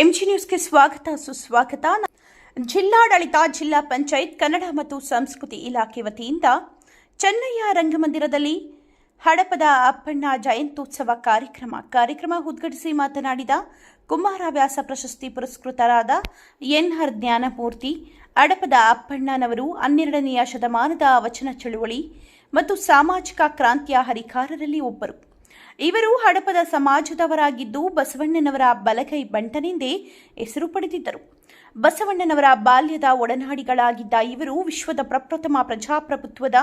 MG ನ್ಯೂಸ್ಗೆ ಸ್ವಾಗತ, ಸುಸ್ವಾಗತ. ಜಿಲ್ಲಾಡಳಿತ, ಜಿಲ್ಲಾ ಪಂಚಾಯತ್, ಕನ್ನಡ ಮತ್ತು ಸಂಸ್ಕೃತಿ ಇಲಾಖೆ ವತಿಯಿಂದ ಚೆನ್ನಯ್ಯ ರಂಗಮಂದಿರದಲ್ಲಿ ಹಡಪದ ಅಪ್ಪಣ್ಣ ಜಯಂತ್ಯುತ್ಸವ ಕಾರ್ಯಕ್ರಮ ಕಾರ್ಯಕ್ರಮ ಉದ್ಘಾಟಿಸಿ ಮಾತನಾಡಿದ ಕುಮಾರ ವ್ಯಾಸ ಪ್ರಶಸ್ತಿ ಪುರಸ್ಕೃತರಾದ ಎನ್ಆರ್ ಜ್ಞಾನಮೂರ್ತಿ, ಹಡಪದ ಅಪ್ಪಣ್ಣನವರು ಹನ್ನೆರಡನೆಯ ಶತಮಾನದ ವಚನ ಚಳುವಳಿ ಮತ್ತು ಸಾಮಾಜಿಕ ಕ್ರಾಂತಿಯ ಹರಿಕಾರರಲ್ಲಿ ಒಬ್ಬರು. ಇವರು ಹಡಪದ ಸಮಾಜದವರಾಗಿದ್ದು ಬಸವಣ್ಣನವರ ಬಲಗೈ ಬಂಟನೆಂದೇ ಹೆಸರು ಪಡೆದಿದ್ದರು. ಬಸವಣ್ಣನವರ ಬಾಲ್ಯದ ಒಡನಾಡಿಗಳಾಗಿದ್ದ ಇವರು ವಿಶ್ವದ ಪ್ರಪ್ರಥಮ ಪ್ರಜಾಪ್ರಭುತ್ವದ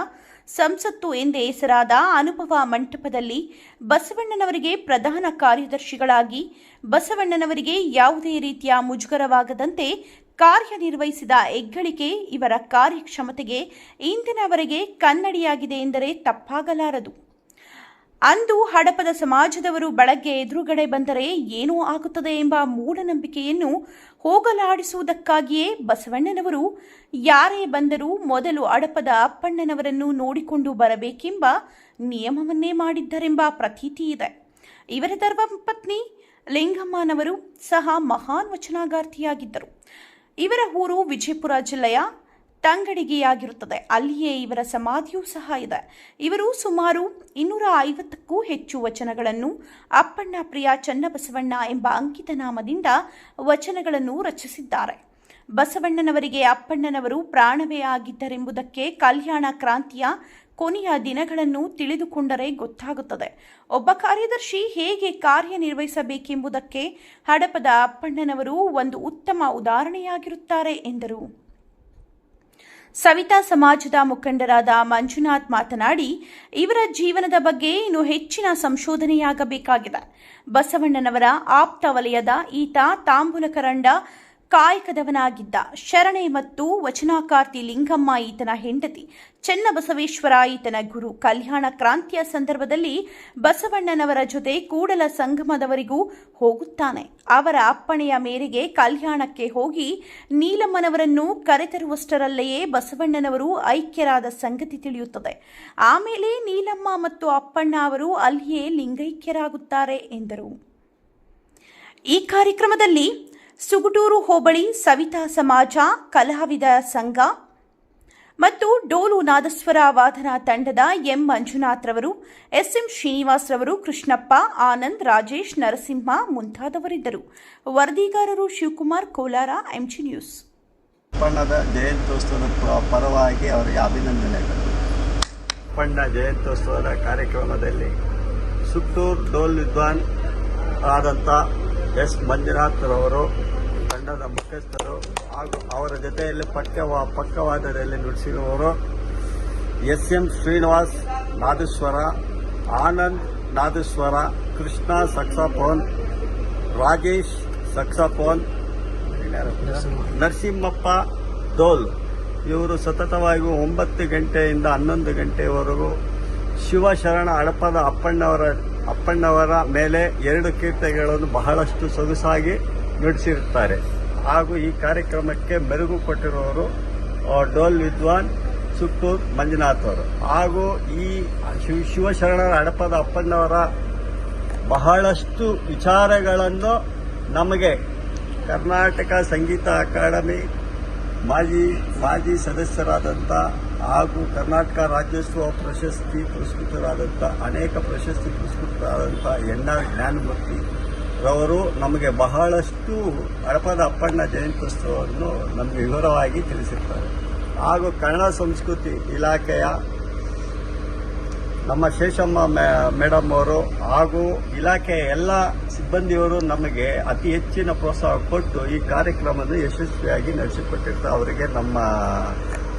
ಸಂಸತ್ತು ಎಂದೇ ಹೆಸರಾದ ಅನುಭವ ಮಂಟಪದಲ್ಲಿ ಬಸವಣ್ಣನವರಿಗೆ ಪ್ರಧಾನ ಕಾರ್ಯದರ್ಶಿಗಳಾಗಿ, ಬಸವಣ್ಣನವರಿಗೆ ಯಾವುದೇ ರೀತಿಯ ಮುಜುಗರವಾಗದಂತೆ ಕಾರ್ಯನಿರ್ವಹಿಸಿದ ಹೆಗ್ಗಳಿಕೆ ಇವರ ಕಾರ್ಯಕ್ಷಮತೆಗೆ ಇಂದಿನವರೆಗೆ ಕನ್ನಡಿಯಾಗಿದೆ ಎಂದರೆ ತಪ್ಪಾಗಲಾರದು. ಅಂದು ಹಡಪದ ಸಮಾಜದವರು ಬೆಳಗ್ಗೆ ಎದುರುಗಡೆ ಬಂದರೆ ಏನೂ ಆಗುತ್ತದೆ ಎಂಬ ಮೂಢನಂಬಿಕೆಯನ್ನು ಹೋಗಲಾಡಿಸುವುದಕ್ಕಾಗಿಯೇ ಬಸವಣ್ಣನವರು, ಯಾರೇ ಬಂದರೂ ಮೊದಲು ಹಡಪದ ಅಪ್ಪಣ್ಣನವರನ್ನು ನೋಡಿಕೊಂಡು ಬರಬೇಕೆಂಬ ನಿಯಮವನ್ನೇ ಮಾಡಿದ್ದರೆಂಬ ಪ್ರತೀತಿ ಇದೆ. ಇವರ ಧರ್ಮಪತ್ನಿ ಲಿಂಗಮ್ಮನವರು ಸಹ ಮಹಾನ್ ವಚನಗಾರ್ತಿಯಾಗಿದ್ದರು. ಇವರ ಊರು ವಿಜಯಪುರ ಜಿಲ್ಲೆಯ ತಂಗಡಿಗೆಯಾಗಿರುತ್ತದೆ ಅಲ್ಲಿಯೇ ಇವರ ಸಮಾಧಿಯೂ ಸಹ ಇದೆ. ಇವರು ಸುಮಾರು ಇನ್ನೂರ ಐವತ್ತಕ್ಕೂ ಹೆಚ್ಚು ವಚನಗಳನ್ನು ಅಪ್ಪಣ್ಣ ಪ್ರಿಯ ಚನ್ನಬಸವಣ್ಣ ಎಂಬ ಅಂಕಿತ ನಾಮದಿಂದ ವಚನಗಳನ್ನು ರಚಿಸಿದ್ದಾರೆ. ಬಸವಣ್ಣನವರಿಗೆ ಅಪ್ಪಣ್ಣನವರು ಪ್ರಾಣವೇ ಆಗಿದ್ದರೆಂಬುದಕ್ಕೆ ಕಲ್ಯಾಣ ಕ್ರಾಂತಿಯ ಕೊನೆಯ ದಿನಗಳನ್ನು ತಿಳಿದುಕೊಂಡರೆ ಗೊತ್ತಾಗುತ್ತದೆ. ಒಬ್ಬ ಕಾರ್ಯದರ್ಶಿ ಹೇಗೆ ಕಾರ್ಯನಿರ್ವಹಿಸಬೇಕೆಂಬುದಕ್ಕೆ ಹಡಪದ ಅಪ್ಪಣ್ಣನವರು ಒಂದು ಉತ್ತಮ ಉದಾಹರಣೆಯಾಗಿರುತ್ತಾರೆ ಎಂದರು. ಸವಿತಾ ಸಮಾಜದ ಮುಖಂಡರಾದ ಮಂಜುನಾಥ್ ಮಾತನಾಡಿ, ಇವರ ಜೀವನದ ಬಗ್ಗೆ ಇನ್ನು ಹೆಚ್ಚಿನ ಸಂಶೋಧನೆಯಾಗಬೇಕಾಗಿದೆ. ಬಸವಣ್ಣನವರ ಆಪ್ತ ವಲಯದ ಈತ ತಾಂಬೂಲಕರಂಡ ಕಾಯಕದವನಾಗಿದ್ದ ಶರಣೆ ಮತ್ತು ವಚನಾಕಾರ್ತಿ ಲಿಂಗಮ್ಮ ಈತನ ಹೆಂಡತಿ ಚೆನ್ನಬಸವೇಶ್ವರ ಈತನ ಗುರು. ಕಲ್ಯಾಣ ಕ್ರಾಂತಿಯ ಸಂದರ್ಭದಲ್ಲಿ ಬಸವಣ್ಣನವರ ಜೊತೆ ಕೂಡಲ ಸಂಗಮದವರಿಗೂ ಹೋಗುತ್ತಾನೆ. ಅವರ ಅಪ್ಪಣೆಯ ಮೇರೆಗೆ ಕಲ್ಯಾಣಕ್ಕೆ ಹೋಗಿ ನೀಲಮ್ಮನವರನ್ನು ಕರೆತರುವಷ್ಟರಲ್ಲೆಯೇ ಬಸವಣ್ಣನವರು ಐಕ್ಯರಾದ ಸಂಗತಿ ತಿಳಿಯುತ್ತದೆ. ಆಮೇಲೆ ನೀಲಮ್ಮ ಮತ್ತು ಅಪ್ಪಣ್ಣ ಅವರು ಅಲ್ಲಿಯೇ ಲಿಂಗೈಕ್ಯರಾಗುತ್ತಾರೆ ಎಂದರು. ಈ ಕಾರ್ಯಕ್ರಮದಲ್ಲಿ ಸುಗುಟೂರು ಹೋಬಳಿ ಸವಿತಾ ಸಮಾಜ ಕಲಾವಿದ ಸಂಘ ಮತ್ತು ಡೋಲು ನಾದಸ್ವರ ವಾದನ ತಂಡದ ಎಂ ಮಂಜುನಾಥ್ ರವರು, ಎಸ್ಎಂ ಶ್ರೀನಿವಾಸ್ ರವರು, ಕೃಷ್ಣಪ್ಪ, ಆನಂದ್, ರಾಜೇಶ್, ನರಸಿಂಹ ಮುಂತಾದವರಿದ್ದರು. ವರದಿಗಾರರು ಶಿವಕುಮಾರ್, ಕೋಲಾರ, ಎಂಜಿ ನ್ಯೂಸ್. ಪಣ್ಣದ ಜಯಂತ್ಯೋತ್ಸವದ ಪರವಾಗಿ ಅವರಿಗೆ ಅಭಿನಂದನೆಗಳು. ಪಣ್ಣ ಜಯಂತ್ಯೋತ್ಸವದ ಕಾರ್ಯಕ್ರಮದಲ್ಲಿ ಸುತ್ತೂರು ಡೋಲ್ ವಿದ್ವಾನ್ ಆದಂಥ ಎಸ್ ಮಂಜುನಾಥ್ರವರು ತಂಡದ ಮುಖ್ಯಸ್ಥರು ಹಾಗೂ ಅವರ ಜೊತೆಯಲ್ಲಿ ಪಕ್ಕವ ಪಕ್ಕವಾದರಲ್ಲಿ ನುಡಿಸಿರುವವರು ಎಸ್ ಎಂ ಶ್ರೀನಿವಾಸ್ ನಾದೇಶ್ವರ, ಆನಂದ್ ನಾದೇಶ್ವರ, ಕೃಷ್ಣ ಸಕ್ಸಾಫೋನ್, ರಾಜೇಶ್ ಸಕ್ಸಾಫೋನ್, ನರಸಿಂಹಪ್ಪ ದೋಲ್. ಇವರು ಸತತವಾಗಿ ಒಂಬತ್ತು ಗಂಟೆಯಿಂದ ಹನ್ನೊಂದು ಗಂಟೆವರೆಗೂ ಶಿವಶರಣ ಹಡಪದ ಅಪ್ಪಣ್ಣವರ ಅಪ್ಪಣ್ಣವರ ಮೇಲೆ ಎರಡು ಕೀರ್ತನೆಗಳನ್ನು ಬಹಳಷ್ಟು ಸೊಗಸಾಗಿ ನುಡಿಸಿರುತ್ತಾರೆ. ಹಾಗೂ ಈ ಕಾರ್ಯಕ್ರಮಕ್ಕೆ ಮೆರುಗು ಕೊಟ್ಟಿರುವವರು ಡೋಲ್ ವಿದ್ವಾನ್, ಸುತ್ತೂರ್ ಮಂಜುನಾಥ್ ಅವರು. ಹಾಗೂ ಈ ಶಿವ ಶಿವಶರಣರ ಹಡಪದ ಅಪ್ಪಣ್ಣವರ ಬಹಳಷ್ಟು ವಿಚಾರಗಳನ್ನು ನಮಗೆ ಕರ್ನಾಟಕ ಸಂಗೀತ ಅಕಾಡೆಮಿ ಮಾಜಿ ಮಾಜಿ ಸದಸ್ಯರಾದಂಥ ಹಾಗೂ ಕರ್ನಾಟಕ ರಾಜ್ಯೋತ್ಸವ ಪ್ರಶಸ್ತಿ ಪುರಸ್ಕೃತರಾದಂಥ, ಅನೇಕ ಪ್ರಶಸ್ತಿ ಪುರಸ್ಕೃತರಾದಂಥ ಎನ್ ಆರ್ ಜ್ಞಾನಮೂರ್ತಿ ರವರು ನಮಗೆ ಬಹಳಷ್ಟು ಹಡಪದ ಅಪ್ಪಣ್ಣ ಜಯಂತ್ಯುತ್ಸವವನ್ನು ನಮಗೆ ವಿವರವಾಗಿ ತಿಳಿಸಿರ್ತಾರೆ. ಹಾಗೂ ಕನ್ನಡ ಸಂಸ್ಕೃತಿ ಇಲಾಖೆಯ ನಮ್ಮ ಶೇಷಮ್ಮ ಮೇಡಮ್ ಅವರು ಹಾಗೂ ಇಲಾಖೆಯ ಎಲ್ಲ ಸಿಬ್ಬಂದಿಯವರು ನಮಗೆ ಅತಿ ಹೆಚ್ಚಿನ ಪ್ರೋತ್ಸಾಹ ಕೊಟ್ಟು ಈ ಕಾರ್ಯಕ್ರಮದ ಯಶಸ್ವಿಯಾಗಿ ನಡೆಸಿಕೊಟ್ಟಿರ್ತಾರೆ. ಅವರಿಗೆ ನಮ್ಮ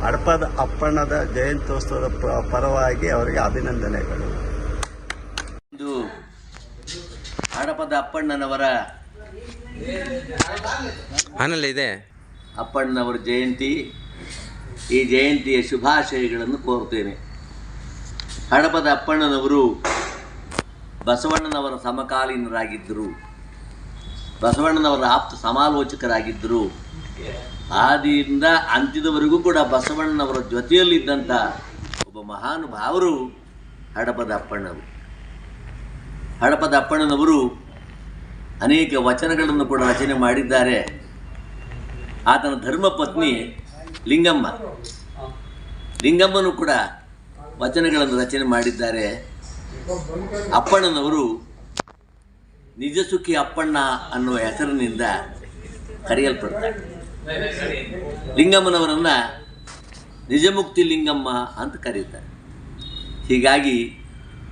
ಹಡಪದ ಅಪ್ಪಣ್ಣದ ಜಯಂತ್ಯೋತ್ಸವದ ಪರವಾಗಿ ಅವರಿಗೆ ಅಭಿನಂದನೆಗಳು ಇಂದು ಹಡಪದ ಅಪ್ಪಣ್ಣನವರ. ಇದೆ. ಅಪ್ಪಣ್ಣನವರ ಜಯಂತಿ. ಈ ಜಯಂತಿಯ ಶುಭಾಶಯಗಳನ್ನು ಕೋರುತ್ತೇನೆ ಹಡಪದ ಅಪ್ಪಣ್ಣನವರು ಬಸವಣ್ಣನವರ ಸಮಕಾಲೀನರಾಗಿದ್ದರು. ಬಸವಣ್ಣನವರ ಆಪ್ತ ಸಮಾಲೋಚಕರಾಗಿದ್ದರು. ಆದಿಯಿಂದ ಅಂತ್ಯದವರೆಗೂ ಕೂಡ ಬಸವಣ್ಣನವರ ಜೊತೆಯಲ್ಲಿದ್ದಂಥ ಒಬ್ಬ ಮಹಾನುಭಾವರು ಹಡಪದ ಅಪ್ಪಣ್ಣವರು ಹಡಪದ ಅಪ್ಪಣ್ಣನವರು ಅನೇಕ ವಚನಗಳನ್ನು ಕೂಡ ರಚನೆ ಮಾಡಿದ್ದಾರೆ. ಆತನ ಧರ್ಮಪತ್ನಿ ಲಿಂಗಮ್ಮ. ಲಿಂಗಮ್ಮನು ಕೂಡ ವಚನಗಳನ್ನು ರಚನೆ ಮಾಡಿದ್ದಾರೆ. ಅಪ್ಪಣ್ಣನವರು ನಿಜಸುಖಿ ಅಪ್ಪಣ್ಣ ಅನ್ನುವ ಹೆಸರಿನಿಂದ ಕರೆಯಲ್ಪಡ್ತಾರೆ. ಲಿಂಗಮ್ಮನವರನ್ನ ನಿಜಮುಕ್ತಿ ಲಿಂಗಮ್ಮ ಅಂತ ಕರೀತಾರೆ ಹೀಗಾಗಿ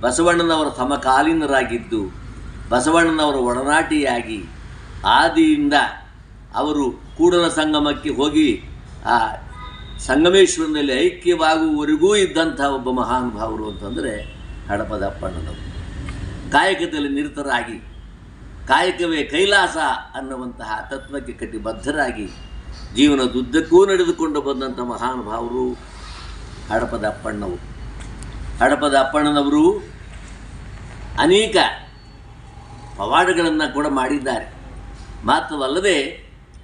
ಬಸವಣ್ಣನವರ ಸಮಕಾಲೀನರಾಗಿದ್ದು ಬಸವಣ್ಣನವರ ಒಡನಾಟಿಯಾಗಿ ಆದಿಯಿಂದ ಅವರು ಕೂಡಲ ಸಂಗಮಕ್ಕೆ ಹೋಗಿ, ಆ ಸಂಗಮೇಶ್ವರನಲ್ಲಿ ಐಕ್ಯವಾಗುವವರೆಗೂ ಇದ್ದಂಥ ಒಬ್ಬ ಮಹಾನುಭಾವರು ಅಂತಂದರೆ ಹಡಪದ ಅಪ್ಪಣ್ಣನವರು ಕಾಯಕದಲ್ಲಿ ನಿರತರಾಗಿ, ಕಾಯಕವೇ ಕೈಲಾಸ ಅನ್ನುವಂತಹ ತತ್ವಕ್ಕೆ ಕಟಿಬದ್ಧರಾಗಿ ಜೀವನದುದ್ದಕ್ಕೂ ನಡೆದುಕೊಂಡು ಬಂದಂಥ ಮಹಾನುಭಾವರು ಹಡಪದ ಅಪ್ಪಣ್ಣವರು ಹಡಪದ ಅಪ್ಪಣ್ಣನವರು ಅನೇಕ ಪವಾಡಗಳನ್ನು ಕೂಡ ಮಾಡಿದ್ದಾರೆ. ಮಾತ್ರವಲ್ಲದೆ,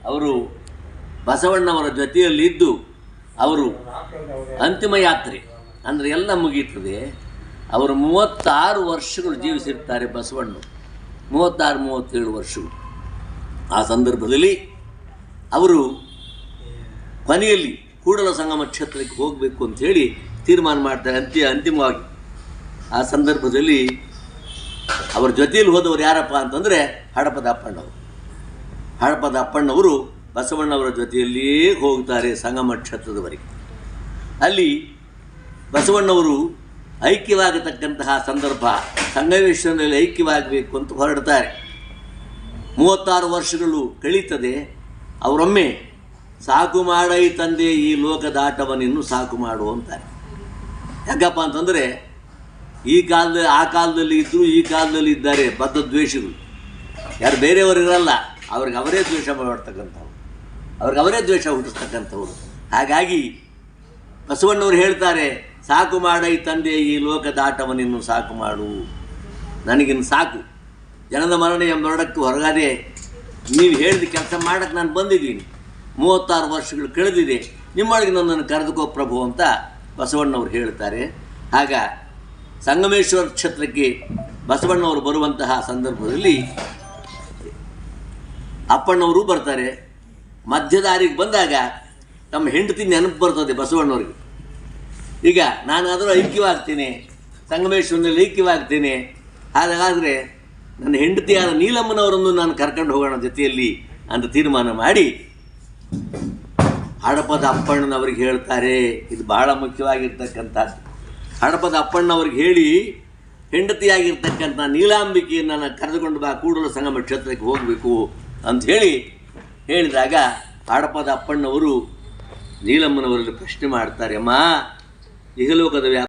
ಅವರು ಬಸವಣ್ಣವರ ಜೊತೆಯಲ್ಲಿದ್ದು ಅವರು ಅಂತಿಮ ಯಾತ್ರೆ ಅಂದರೆ ಎಲ್ಲ ಮುಗೀತದೆ ಅವರು ಮೂವತ್ತಾರು ವರ್ಷಗಳು ಜೀವಿಸಿರ್ತಾರೆ ಬಸವಣ್ಣ. ಮೂವತ್ತಾರು, ಮೂವತ್ತೇಳು ವರ್ಷಗಳು. ಆ ಸಂದರ್ಭದಲ್ಲಿ ಅವರು ಕೊನೆಯಲ್ಲಿ ಕೂಡಲ ಸಂಗಮ ಕ್ಷೇತ್ರಕ್ಕೆ ಹೋಗಬೇಕು ಅಂಥೇಳಿ ತೀರ್ಮಾನ ಮಾಡ್ತಾರೆ ಅಂತ್ಯ ಅಂತಿಮವಾಗಿ. ಆ ಸಂದರ್ಭದಲ್ಲಿ ಅವರ ಜೊತೆಯಲ್ಲಿ ಹೋದವರು ಯಾರಪ್ಪ ಅಂತಂದರೆ ಹಡಪದ ಅಪ್ಪಣ್ಣವರು. ಹಡಪದ ಅಪ್ಪಣ್ಣವರು ಬಸವಣ್ಣವರ ಜೊತೆಯಲ್ಲಿಯೇ ಹೋಗ್ತಾರೆ ಸಂಗಮ ಕ್ಷೇತ್ರದವರೆಗೆ. ಅಲ್ಲಿ ಬಸವಣ್ಣವರು ಐಕ್ಯವಾಗತಕ್ಕಂತಹ ಸಂದರ್ಭ, ಸಂಗಮೇಶ್ವರನಲ್ಲಿ ಐಕ್ಯವಾಗಬೇಕು ಅಂತ ಹೊರಡ್ತಾರೆ. ಮೂವತ್ತಾರು ವರ್ಷಗಳು ಕಳೀತದೆ, ಅವರೊಮ್ಮೆ ಸಾಕು ಮಾಡೈ ತಂದೆ ಈ ಲೋಕದಾಟವನಿನ್ನು ಸಾಕು ಮಾಡು ಅಂತಾರೆ. ಯಾಕಪ್ಪ ಅಂತಂದರೆ ಈ ಕಾಲದಲ್ಲಿ ಆ ಕಾಲದಲ್ಲಿ ಇದ್ದರು ಈ ಕಾಲದಲ್ಲಿ ಇದ್ದಾರೆ ಬದ್ಧ ದ್ವೇಷಗಳು. ಯಾರು ಬೇರೆಯವರು ಇರಲ್ಲ, ಅವ್ರಿಗೆ ಅವರೇ ದ್ವೇಷ ಮಾಡ್ತಕ್ಕಂಥವ್ರು. ಅವ್ರಿಗೆ ಅವರೇ ದ್ವೇಷ ಹುಟ್ಟಿಸ್ತಕ್ಕಂಥವ್ರು. ಹಾಗಾಗಿ, ಬಸವಣ್ಣವ್ರು ಹೇಳ್ತಾರೆ, ಸಾಕು ಮಾಡೈ ತಂದೆ, ಈ ಲೋಕದಾಟವನಿನ್ನು ಸಾಕು ಮಾಡು. ನನಗಿನ್ನು ಸಾಕು. ಜನದ ಮರಣ ಎಂಬ ನೋಡಕ್ಕೆ ಹೊರಗಾದೆ, ನೀವು ಹೇಳಿದ ಕೆಲಸ ಮಾಡಕ್ಕೆ ನಾನು ಬಂದಿದ್ದೀನಿ. ಮೂವತ್ತಾರು ವರ್ಷಗಳು ಕಳೆದಿದೆ. ನಿಮ್ಮೊಳಗೆ ನನ್ನನ್ನು ಕರೆದುಕೋ ಪ್ರಭು ಅಂತ ಬಸವಣ್ಣವ್ರು ಹೇಳ್ತಾರೆ. ಆಗ ಸಂಗಮೇಶ್ವರ ಕ್ಷೇತ್ರಕ್ಕೆ ಬಸವಣ್ಣವರು ಬರುವಂತಹ ಸಂದರ್ಭದಲ್ಲಿ ಅಪ್ಪಣ್ಣವರು ಬರ್ತಾರೆ. ಮಧ್ಯದಾರಿಗೆ ಬಂದಾಗ ತಮ್ಮ ಹೆಂಡತಿ ನೆನಪು ಬರ್ತದೆ ಬಸವಣ್ಣವ್ರಿಗೆ. ಈಗ ನಾನಾದರೂ ಐಕ್ಯವಾಗ್ತೀನಿ, ಸಂಗಮೇಶ್ವರನಲ್ಲಿ ಐಕ್ಯವಾಗ್ತೀನಿ. ಹಾಗಾದರೆ ನನ್ನ ಹೆಂಡತಿಯಾದ ನೀಲಮ್ಮನವರನ್ನು ನಾನು ಕರ್ಕೊಂಡು ಹೋಗೋಣ ಜೊತೆಯಲ್ಲಿ ಅಂತ ತೀರ್ಮಾನ ಮಾಡಿ ಹಡಪದ ಅಪ್ಪಣ್ಣನವ್ರಿಗೆ ಹೇಳ್ತಾರೆ. ಇದು ಬಹಳ ಮುಖ್ಯವಾಗಿರ್ತಕ್ಕಂಥದ್ದು. ಹಡಪದ ಅಪ್ಪಣ್ಣವ್ರಿಗೆ ಹೇಳಿ ಹೆಂಡತಿಯಾಗಿರ್ತಕ್ಕಂಥ ನೀಲಾಂಬಿಕೆಯನ್ನು ನಾನು ಕರೆದುಕೊಂಡು ಬಾ ಕೂಡಲ ಸಂಗಮ ಕ್ಷೇತ್ರಕ್ಕೆ ಹೋಗಬೇಕು ಅಂತ ಹೇಳಿ ಹೇಳಿದಾಗ ಹಡಪದ ಅಪ್ಪಣ್ಣವರು ನೀಲಮ್ಮನವರಲ್ಲಿ ಪ್ರಶ್ನೆ ಮಾಡ್ತಾರೆ, ಅಮ್ಮ, ಇಹಲೋಕದ ವ್ಯಾಪ